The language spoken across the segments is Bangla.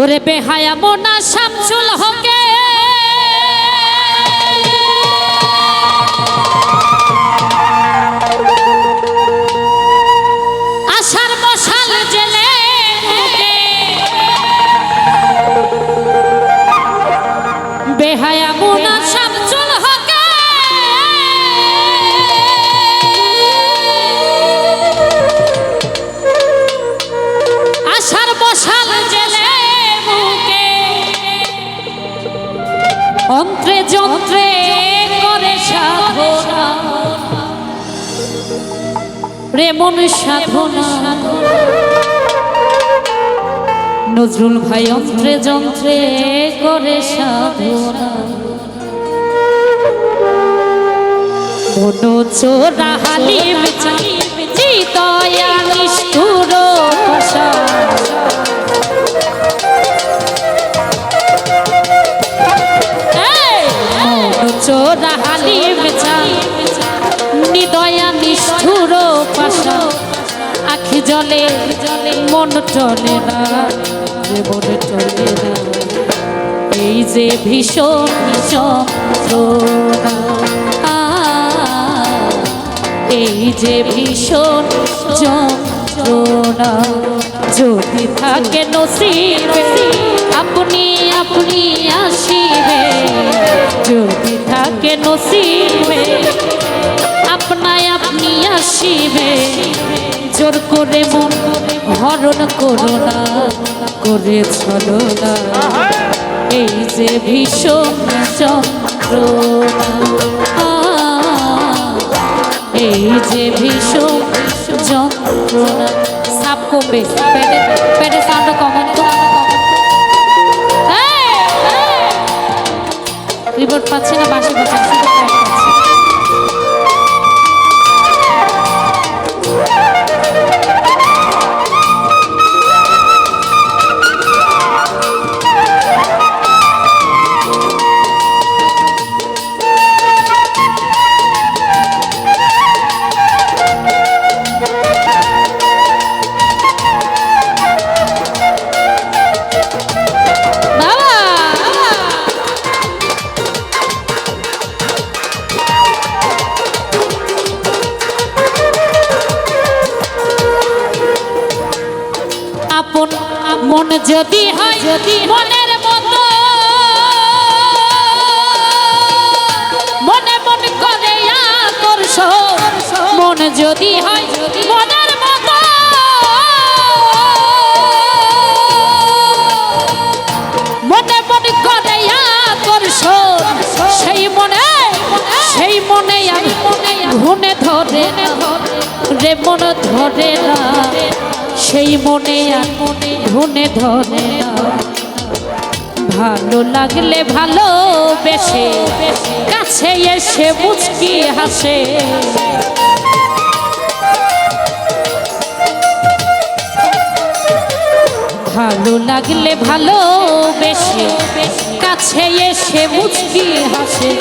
ওরে বেহায়া মোনা শামসুল হকে প্রেমন সাধনা? নজরুল ভাই অন্ত্রে যন্ত্রে করে সাধনা। মনো চোরা হালিম ভাষা। চোরা হালিম নিদয়া নিষ্ঠুর আখি জলে মন চলে না টলে না। এই যে ভীষণ আ, এই যে ভীষণ যন্ত্রণা যদি থাকে নসিবে আপনি আপনি আসিবে। যদি থাকে নসিবে আপনায় আপনি আসিবে। জোর করে মন হরণ করো না করে চলো না। এই যে ভীষণ আ, এই যে ভীষণ যন্ত্রণা সাপ কমবে পেটে পেটে সাউন্ড কমান রিপোর্ট পাচ্ছি না বাসি পাচ্ছি মন যদি হয় যদি মনের মতো। মনে মন করে আকর্ষ মন যদি হয় যদি মতো ঘুনে ধরে রে মন ধরে না, সেই মনে আর মনে ঘুনে ধরে ভালো লাগলে ভালো বেশে কাছে এসে মুচকি হাসে। ভালো লাগলে ভালো বেশি কাছে এসে মুচকি হাসে।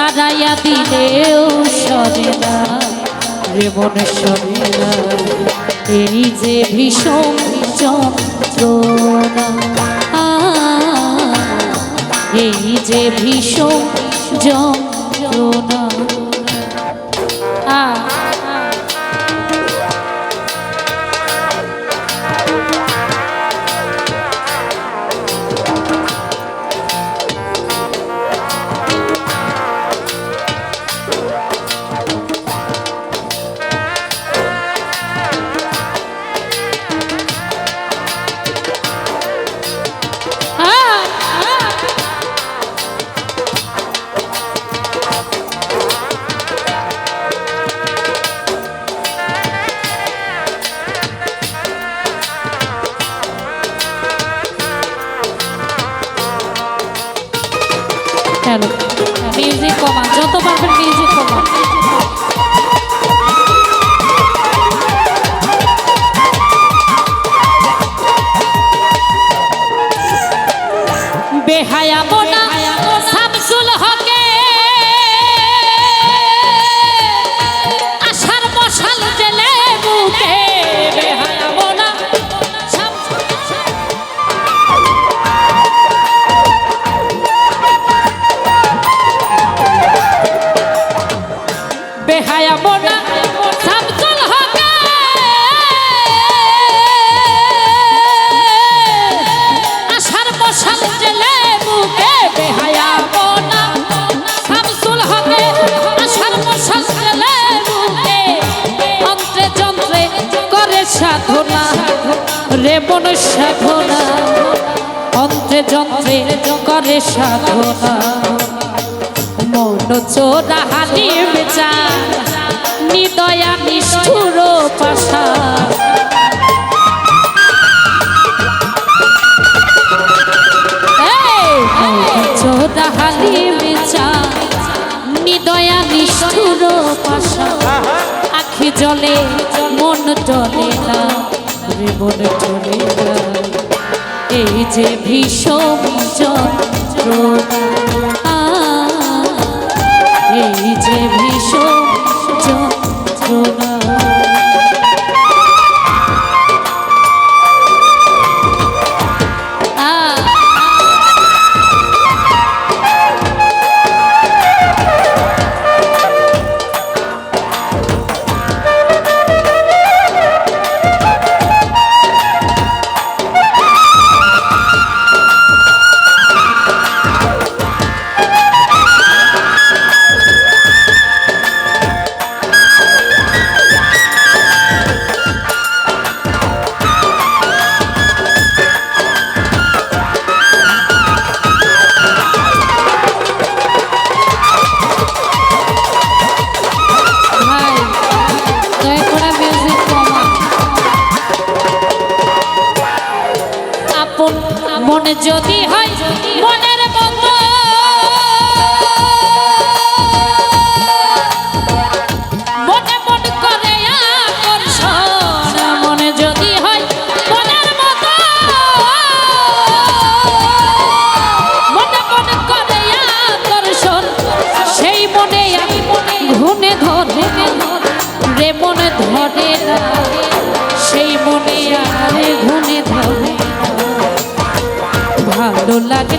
তারাইয়া দিলেও সরে না। রে মনে সরে না। এই যে ভীষণ যন্ত্রণা। এই যে ভীষণ যন্ত্রণা। আ মিউজিক কমা যত পারবেন মিউজিক কমা মন সাধনা অন্ত্রে যন্ত্রে করে সাধনা। মন চোরা হানি বেচা নিদয়া নিষ্ঠুর পাশা। চোরা হানি বেচা নিদয়া নিষ্ঠুর পাশা। আখি জলে মন চলে যায়। এই যে ভীষণ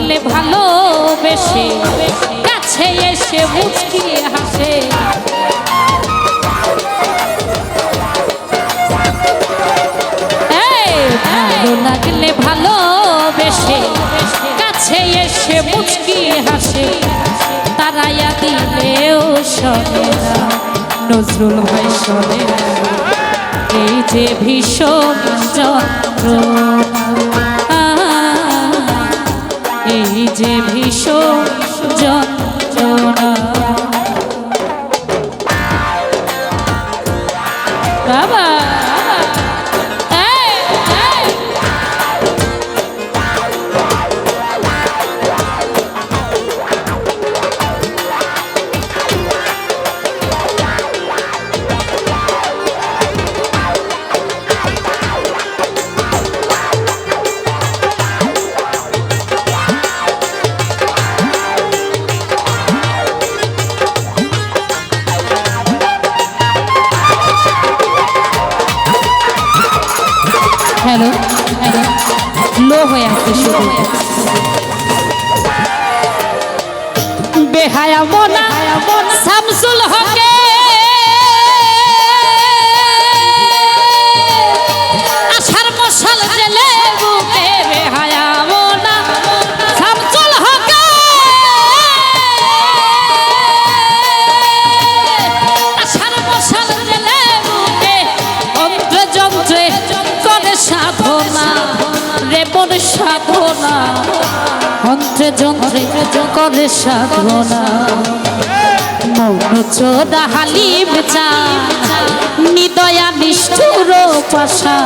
লাগলে ভালোবেসে কাছে এসে মুচকি হাসে। ভালো লাগলে ভালোবেসে কাছে এসে মুচকি হাসে। তারাইয়া দিলেও শোনে নজরুল ভাই শোনে এই যে ভীষণ যন্ত্রণা যে ভীষণ যন্ত্রণা। Hello hello. লো হয়ে আসছে শুরু বেহায়া মোনা শামসুল হকে যন্ত্রে করে সাধনা। মৌন চোদা হালিম চা নিদয়া নিষ্ঠুর পাশা।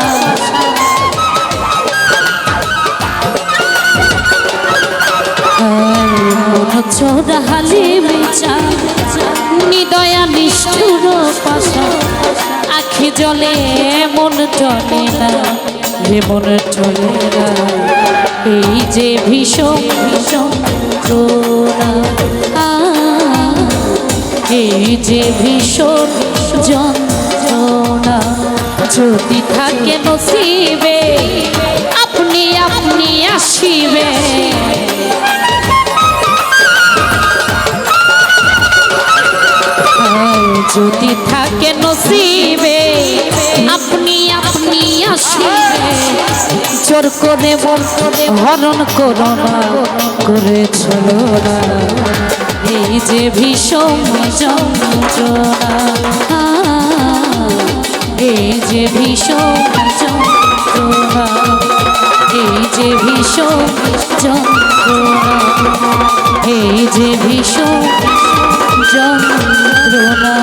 মন চোদা হালিম চা নিদয়া নিষ্ঠুর পাশা। আখি জলে মন চলে না মন চলে না। এই যে ভীষণ ভীষণ যন্ত্রণা এই যে ভীষণ যন্ত্রণা যদি থাকে নসিবে, আপনি আপনি আসিবে। যদি থাকে নসিবে, আপনি আপনি আসিবে। জোর করে মন হরণ করো না করে চলো না। এই যে ভীষণ এই যে ভীষণ এই যে ভীষণ এই যে ভীষণ যন্ত্রণা।